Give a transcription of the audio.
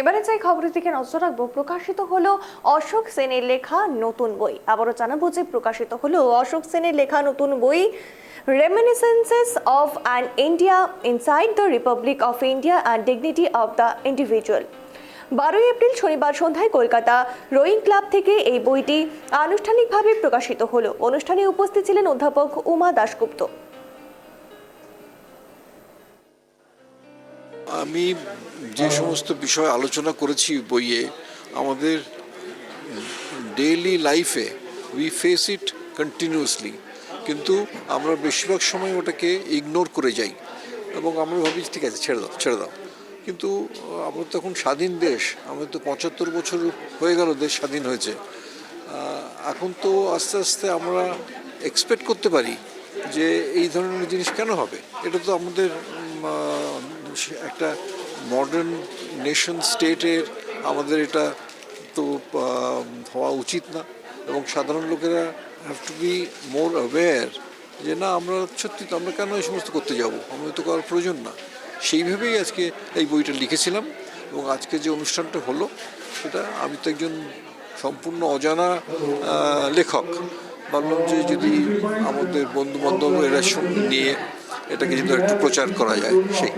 এবারে যে খবরের দিকে নজর রাখব। প্রকাশিত হলো অশোক সেনের লেখা নতুন বই। আবারও জানাব যে প্রকাশিত হলো অশোক সেনের লেখা নতুন বই reminiscences of an India inside the republic of India and dignity of the individual বারোই এপ্রিল শনিবার সন্ধ্যায় কলকাতা রোয়িং ক্লাব থেকে এই বইটি আনুষ্ঠানিকভাবে প্রকাশিত হলো। অনুষ্ঠানে উপস্থিত ছিলেন অধ্যাপক উমা দাশগুপ্ত। আমি যে সমস্ত বিষয় আলোচনা করেছি বইয়ে, আমাদের ডেইলি লাইফে উই ফেস ইট কন্টিনিউয়াসলি কিন্তু আমরা বেশিরভাগ সময় ওটাকে ইগনোর করে যাই এবং আমরা ভাবি ঠিক আছে, ছেড়ে দাও ছেড়ে দাও। কিন্তু আমরা তো এখন স্বাধীন দেশ, আমাদের তো পঁচাত্তর বছর হয়ে গেল দেশ স্বাধীন হয়েছে। এখন তো আস্তে আস্তে আমরা এক্সপেক্ট করতে পারি যে এই ধরনের জিনিস কেন হবে? এটা তো আমাদের একটা মডার্ন নেশন স্টেটের আমাদের এটা তো হওয়া উচিত না। এবং সাধারণ লোকেরা have to be more aware যে না, আমরা সত্যি তো আমরা কেন এই সমস্ত করতে যাব? আমাদের তো করার প্রয়োজন না। সেইভাবেই আজকে এই বইটা লিখেছিলাম। এবং আজকে যে অনুষ্ঠানটা হলো, সেটা আমি তো একজন সম্পূর্ণ অজানা লেখক। ভাবলাম যে যদি আমাদের বন্ধু বান্ধব এরা সঙ্গে নিয়ে এটাকে যদি একটু প্রচার করা যায়, সেই।